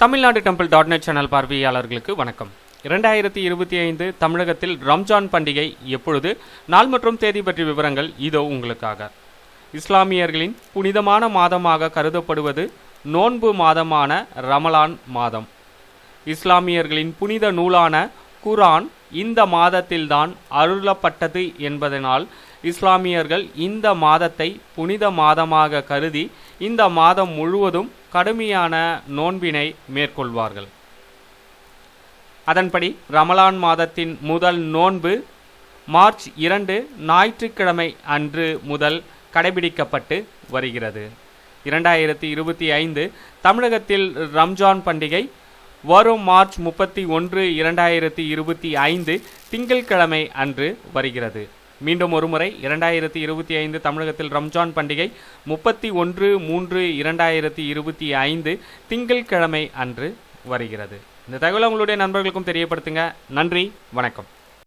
Tamil Nadu temple dot net channel பார்வையாளர்களுக்கு வணக்கம். இரண்டாயிரத்தி இருபத்தி ஐந்து தமிழகத்தில் ரம்ஜான் பண்டிகை எப்பொழுது? நாள் மற்றும் தேதி பற்றிய விவரங்கள் இதோ உங்களுக்காக. இஸ்லாமியர்களின் புனிதமான மாதமாக கருதப்படுவது நோன்பு மாதமான ரமலான் மாதம். இஸ்லாமியர்களின் புனித நூலான குரான் இந்த மாதத்தில்தான் அருளப்பட்டது என்பதனால் இஸ்லாமியர்கள் இந்த மாதத்தை புனித மாதமாக கருதி இந்த மாதம் முழுவதும் கடுமையான நோன்பினை மேற்கொள்வார்கள். அதன்படி ரமலான் மாதத்தின் முதல் நோன்பு மார்ச் இரண்டு ஞாயிற்றுக்கிழமை அன்று முதல் கடைபிடிக்கப்பட்டு வருகிறது. இரண்டாயிரத்தி இருபத்தி ஐந்து தமிழகத்தில் ரம்ஜான் பண்டிகை வரும் மார்ச் முப்பத்தி ஒன்று இரண்டாயிரத்தி இருபத்தி ஐந்து திங்கட்கிழமை அன்று வருகிறது. மீண்டும் ஒருமுறை இரண்டாயிரத்தி இருபத்தி ஐந்து தமிழகத்தில் ரம்ஜான் பண்டிகை முப்பத்தி ஒன்று மூன்று இரண்டாயிரத்தி இருபத்தி ஐந்து திங்கட்கிழமை அன்று வருகிறது. இந்த தகவலை உங்களுடைய நண்பர்களுக்கும் தெரியப்படுத்துங்க. நன்றி வணக்கம்.